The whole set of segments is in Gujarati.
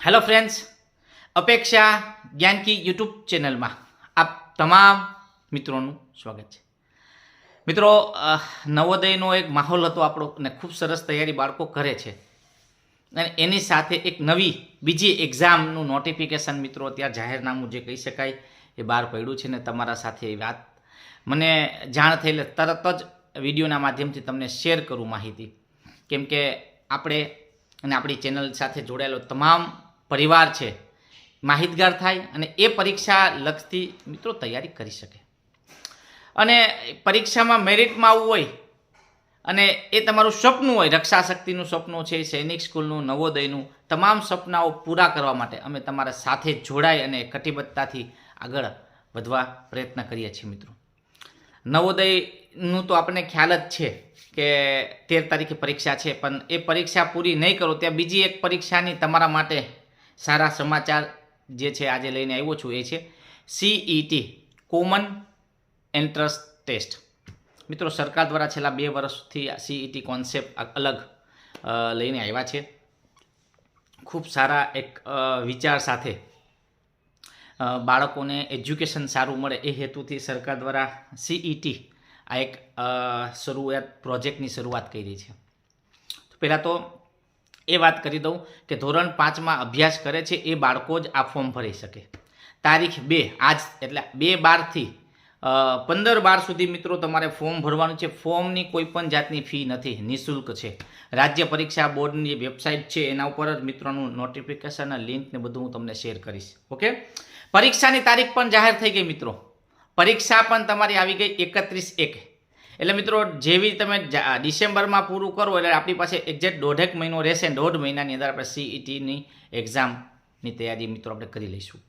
હેલો ફ્રેન્ડ્સ અપેક્ષા જ્ઞાનકી યુટ્યુબ ચેનલમાં આપ તમામ મિત્રોનું સ્વાગત છે. મિત્રો નવોદયનો એક માહોલ હતો આપણો અને ખૂબ સરસ તૈયારી બાળકો કરે છે. અને એની સાથે એક નવી, બીજી એક્ઝામનું નોટિફિકેશન મિત્રો, અત્યારે જાહેરનામું જે કહી શકાય, એ બહાર પડ્યું છે ને તમારા સાથે એ વાત. મને જાણ થઈ તરત જ વિડીયોના માધ્યમથી તમને શેર કરું માહિતી. કેમ કે આપણે અને આપણી ચેનલ સાથે જોડાયેલો તમામ પરિવાર છે, માહિતગાર થાય અને એ પરીક્ષા લક્ષથી મિત્રો તૈયારી કરી શકે. અને પરીક્ષામાં મેરિટમાં આવવું હોય અને એ તમારું સપનું હોય રક્ષા શક્તિનું સપનું છે, સૈનિક સ્કૂલનું, નવોદયનું, તમામ સપનાઓ પૂરા કરવા માટે અમે તમારા સાથે જોડાઈ અને કટિબદ્ધતાથી આગળ વધવા પ્રયત્ન કરીએ છીએ મિત્રો. નવોદયનું તો આપણને ખ્યાલ જ છે કે તેર તારીખે પરીક્ષા છે, પણ એ પરીક્ષા પૂરી નહીં કરો, ત્યાં બીજી એક પરીક્ષાની તમારા માટે સારા સમાચાર જે છે આજે લઈને આવ્યો છું એ છે સીઈટી કોમન એન્ટ્રન્સ ટેસ્ટ મિત્રો, સરકાર દ્વારા છેલ્લા બે વર્ષથી સીઈટી કોન્સેપ્ટ અલગ લઈને આવ્યા છે. ખૂબ સારા એક વિચાર સાથે બાળકોને એજ્યુકેશન સારું મળે એ હેતુથી સરકાર દ્વારા સીઈટી આ એક શરૂઆત પ્રોજેક્ટની શરૂઆત કરી છે. પહેલાં તો એ વાત કરી દઉં કે ધોરણ પાંચમાં અભ્યાસ કરે છે, એ બાળકો જ આ ફોર્મ ભરી શકે. તારીખ બે, આજ એટલે બે બારથી પંદર બાર સુધી મિત્રો તમારે ફોર્મ ભરવાનું છે. ફોર્મની કોઈ પણ જાતની ફી નથી, નિઃશુલ્ક છે. રાજ્ય પરીક્ષા બોર્ડની વેબસાઇટ છે, એના ઉપર જ મિત્રોનું નોટિફિકેશન લિંક ને બધું હું તમને શેર કરીશ. ઓકે પરીક્ષાની તારીખ પણ જાહેર થઈ ગઈ મિત્રો. પરીક્ષા પણ તમારી આવી ગઈ એકત્રીસ એક. એટલે મિત્રો, જેવી તમે ડિસેમ્બરમાં પૂરું કરો, એટલે આપણી પાસે એક્ઝેક્ટ દોઢેક મહિનો રહેશે દોઢ મહિનાની અંદર આપણે સીઈટીની એક્ઝામની તૈયારી મિત્રો આપણે કરી લઈશું.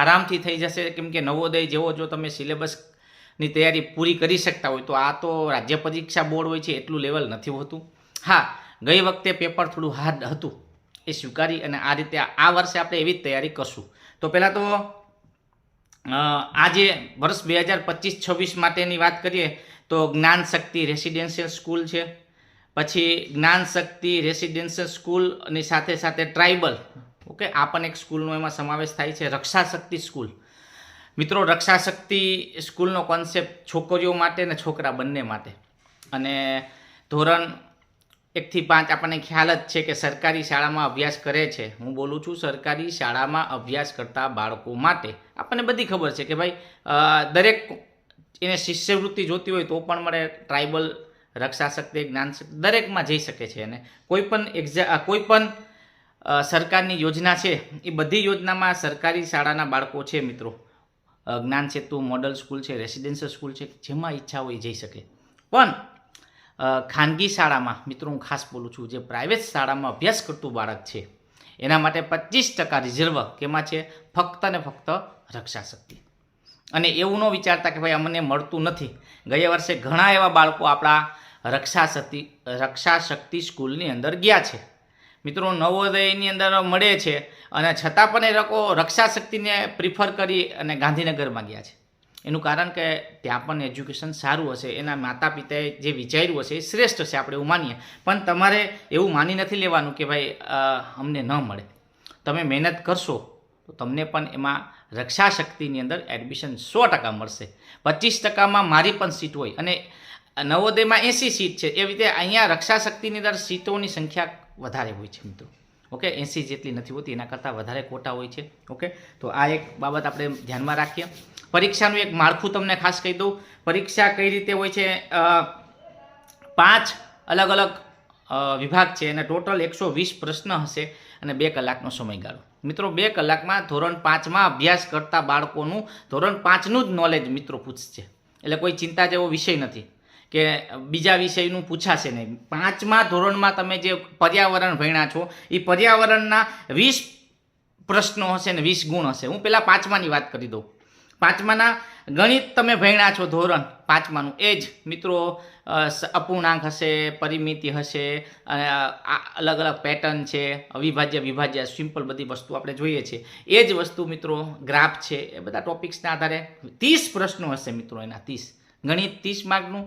આરામથી થઈ જશે, કેમ કે નવોદય જેવો જો તમે સિલેબસની તૈયારી પૂરી કરી શકતા હોય, તો આ તો રાજ્ય પરીક્ષા બોર્ડ હોય છે, એટલું લેવલ નથી હોતું. હા, ગઈ વખતે પેપર થોડું હાર્ડ હતું, એ સ્વીકારી અને આ રીતે આ વર્ષે આપણે એવી જ તૈયારી કરશું. તો પહેલાં તો આજે વર્ષ બે હજાર પચીસ છવ્વીસ માટેની વાત કરીએ તો જ્ઞાન શક્તિ રેસિડેન્શિયલ સ્કૂલ છે. પછી જ્ઞાન શક્તિ રેસિડેન્શિયલ સ્કૂલની સાથે સાથે ટ્રાઇબલ, ઓકે, આ પણ એક સ્કૂલનો એમાં સમાવેશ થાય છે રક્ષા શક્તિ સ્કૂલ. મિત્રો રક્ષા શક્તિ સ્કૂલનો કોન્સેપ્ટ છોકરીઓ માટે ને છોકરા બંને માટે. અને ધોરણ એકથી પાંચ આપણને ખ્યાલ જ છે કે સરકારી શાળામાં અભ્યાસ કરે છે. હું બોલું છું સરકારી શાળામાં અભ્યાસ કરતા બાળકો માટે. આપણને બધી ખબર છે કે ભાઈ દરેક એને શિષ્યવૃત્તિ જોતી હોય તો પણ મળે. ટ્રાઇબલ રક્ષા શક્તિ જ્ઞાન શક્તિ દરેકમાં જઈ શકે છે અને કોઈ પણ એક્ઝા કોઈ પણ સરકારની યોજના છે, એ બધી યોજનામાં સરકારી શાળાના બાળકો છે મિત્રો. જ્ઞાન સેતુ, મોડલ સ્કૂલ છે, રેસિડેન્શિયલ સ્કૂલ છે, જેમાં ઈચ્છા હોય જઈ શકે. પણ ખાનગી શાળામાં, મિત્રો હું ખાસ બોલું છું, જે પ્રાઇવેટ શાળામાં અભ્યાસ કરતું બાળક છે, એના માટે પચીસ ટકા રિઝર્વ કેમાં છે? ફક્ત ને ફક્ત રક્ષા શક્તિ અને એવું ન વિચારતા કે ભાઈ અમને મળતું નથી. ગયા વર્ષે ઘણા એવા બાળકો આપણા રક્ષા શક્તિ રક્ષા શક્તિ સ્કૂલની અંદર ગયા છે. મિત્રો નવોદયની અંદર મળે છે અને છતાં પણ એ લોકો રક્ષા શક્તિને પ્રિફર કરી અને ગાંધીનગરમાં ગયા છે. એનું કારણ કે ત્યાં પણ એજ્યુકેશન સારું હશે, એના માતા પિતાએ જે વિચાર્યું હશે એ શ્રેષ્ઠ હશે, આપણે એવું માનીએ. પણ તમારે એવું માની નથી લેવાનું કે ભાઈ અમને ન મળે. તમે મહેનત કરશો, તો તમને પણ એમાં રક્ષા શક્તિની અંદર એડમિશન સો ટકા મળશે. પચીસ ટકામાં મારી પણ સીટ હોય અને નવોદયમાં એંસી સીટ છે, એવી રીતે અહીંયા રક્ષા શક્તિની અંદર સીટોની સંખ્યા વધારે હોય છે, મિત્રો. ઓકે? એંસી જેટલી નથી હોતી, એના કરતાં વધારે કોટા હોય છે, ઓકે? તો આ એક બાબત આપણે ધ્યાનમાં રાખીએ. પરીક્ષાનું એક માળખું તમને ખાસ કહી દઉં. પરીક્ષા કઈ રીતે હોય છે? પાંચ અલગ અલગ વિભાગ છે, અને ટોટલ એકસો વીસ પ્રશ્ન હશે અને બે કલાકનો સમયગાળો. મિત્રો, બે કલાકમાં ધોરણ પાંચમાં અભ્યાસ કરતા બાળકોનું ધોરણ પાંચનું જ નોલેજ મિત્રો પૂછશે. એટલે કોઈ ચિંતા જેવો વિષય નથી. કે બીજા વિષયનું પૂછાશે નહીં. પાંચમા ધોરણમાં તમે જે પર્યાવરણ ભણ્યા છો એ પર્યાવરણના વીસ પ્રશ્નો હશે ને વીસ ગુણ હશે. હું પહેલાં પાંચમાની વાત કરી દઉં. પાંચમાના ગણિત તમે ભણ્યા છો ધોરણ, પાંચમાનું. એ જ મિત્રો અપૂર્ણાંક હશે, પરિમિતિ હશે અલગ અલગ પેટર્ન છે, અવિભાજ્ય, વિભાજ્ય, સિમ્પલ બધી વસ્તુ આપણે જોઈએ છીએ એ જ વસ્તુ મિત્રો, ગ્રાફ છે, એ બધા ટોપિક્સના આધારે ત્રીસ પ્રશ્નો હશે મિત્રો એના ત્રીસ. ગણિત ત્રીસ માર્કનું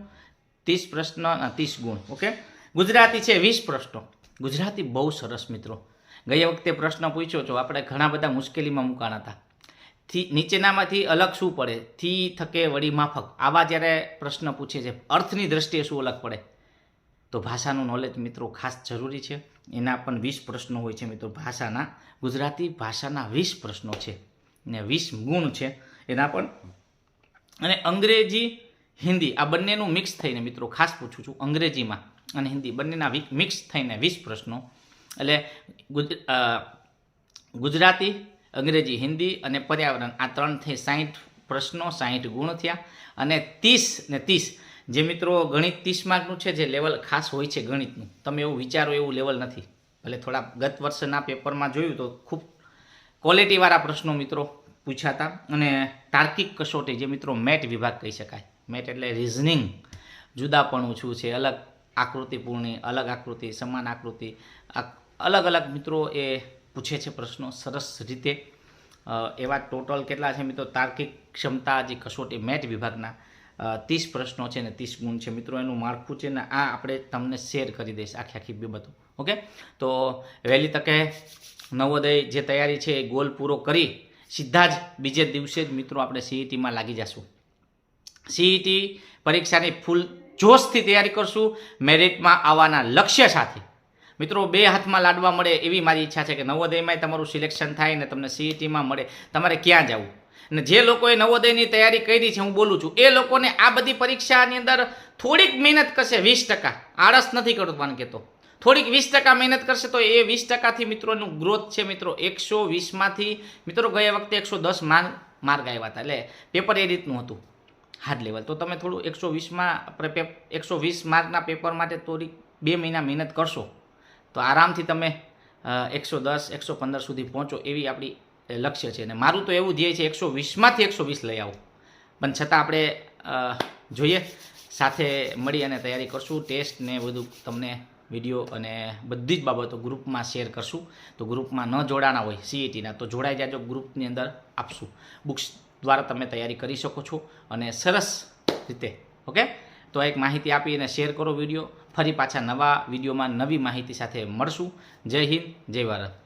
ત્રીસ પ્રશ્ન ત્રીસ ગુણ, ઓકે? ગુજરાતી છે વીસ પ્રશ્નો. ગુજરાતી બહુ સરસ, મિત્રો. ગઈ વખતે પ્રશ્ન પૂછ્યો છો આપણે ઘણા બધા મુશ્કેલીમાં મુકાણા હતા. થી, નીચેનામાંથી અલગ શું પડે? થી થકે વળી માફક. આવા જ્યારે પ્રશ્ન પૂછે છે, અર્થની દ્રષ્ટિએ શું અલગ પડે? તો ભાષાનું નોલેજ મિત્રો, ખાસ જરૂરી છે. એના પણ વીસ પ્રશ્નો હોય છે, મિત્રો, ભાષાના. ગુજરાતી ભાષાના વીસ પ્રશ્નો છે. ને વીસ ગુણ છે. એના પણ. અને અંગ્રેજી હિન્દી, આ બંનેનું મિક્સ થઈને મિત્રો ખાસ પૂછું છું અંગ્રેજીમાં અને હિન્દી, બંનેના મિક્સ થઈને વીસ પ્રશ્નો. એટલે ગુજરાતી, અંગ્રેજી, હિન્દી અને પર્યાવરણ, આ ત્રણથી સાહીઠ પ્રશ્નો સાહીઠ ગુણ થયા. અને ત્રીસ ને ત્રીસ, જે મિત્રો ગણિત ત્રીસ માર્કનું છે, જે લેવલ ખાસ હોય છે ગણિતનું. તમે એવું વિચારો એવું લેવલ નથી. ભલે થોડા ગત વર્ષના પેપરમાં જોયું તો ખૂબ ક્વોલિટીવાળા પ્રશ્નો મિત્રો. પૂછાતા અને તાર્કિક કસોટી જે મિત્રો મેટ વિભાગ કહી શકાય. મેટ એટલે રિઝનિંગ જુદાપણું શું છે? અલગ આકૃતિપૂર્ણી, અલગ આકૃતિ, સમાન આકૃતિ. અલગ અલગ મિત્રો એ પૂછે છે પ્રશ્નો સરસ રીતે. એવા ટોટલ કેટલા છે મિત્રો? તાર્કિક ક્ષમતા જે કસોટી મેટ વિભાગના ત્રીસ પ્રશ્નો છે ને ત્રીસ ગુણ છે મિત્રો. એનું માળખું છે ને આ આપણે તમને શેર કરી દઈશ આખી આખી બાબતો ઓકે? તો વહેલી તકે નવોદય જે તૈયારી છે એ ગોલ પૂરો કરી સીધા જ બીજે દિવસે જ મિત્રો આપણે સીઈટીમાં લાગી જશું. સીઈટી પરીક્ષાની ફૂલ જોશથી તૈયારી કરશું મેરિટમાં આવવાના લક્ષ્ય સાથે. મિત્રો, બે હાથમાં લાડવા મળે એવી મારી ઈચ્છા છે કે નવોદયમાં તમારું સિલેક્શન થાય ને તમને સીઈટીમાં મળે. તમારે ક્યાં જવું? અને જે લોકોએ નવોદયની તૈયારી કરી છે, હું બોલું છું, એ લોકોને આ બધી પરીક્ષાની અંદર થોડીક મહેનત કરશે, વીસ ટકા. આળસ નથી કરવાનું કહેતો. થોડીક વીસ ટકા મહેનત કરશે તો એ વીસ ટકાથી મિત્રોનું ગ્રોથ છે મિત્રો. એકસો વીસમાંથી મિત્રો ગયા વખતે એકસો દસ માર્ક માર્ક આવ્યા હતા. એટલે પેપર એ રીતનું હતું. હાર્ડ લેવલ તો તમે થોડું એકસો વીસમાં એકસો વીસ માર્કના પેપર માટે થોડીક બે મહિના મહેનત કરશો, તો આરામથી તમે એકસો દસ, એકસો પંદર સુધી પહોંચો એવી આપણી લક્ષ્ય છે. અને મારું તો એવું ધ્યેય છે એકસો વીસમાંથી એકસો વીસ લઈ આવો. પણ છતાં આપણે જોઈએ. સાથે મળી અને તૈયારી કરશું. ટેસ્ટ ને બધું તમને વીડિયો અને બધી જ બાબતો ગ્રુપમાં શેર કરશું. તો ગ્રુપમાં ન જોડાણા હોય સીઈટીના તો જોડાઈ જાજો, ગ્રુપની અંદર આપશું. બુક્સ દ્વારા તમે તૈયારી કરી શકો છો અને સરસ રીતે, ઓકે? તો એક માહિતી આપી અને શેર કરો વીડિયો. ફરી પાછા નવા વિડીયોમાં નવી માહિતી સાથે મળશું. જય હિન્દ, જય ભારત.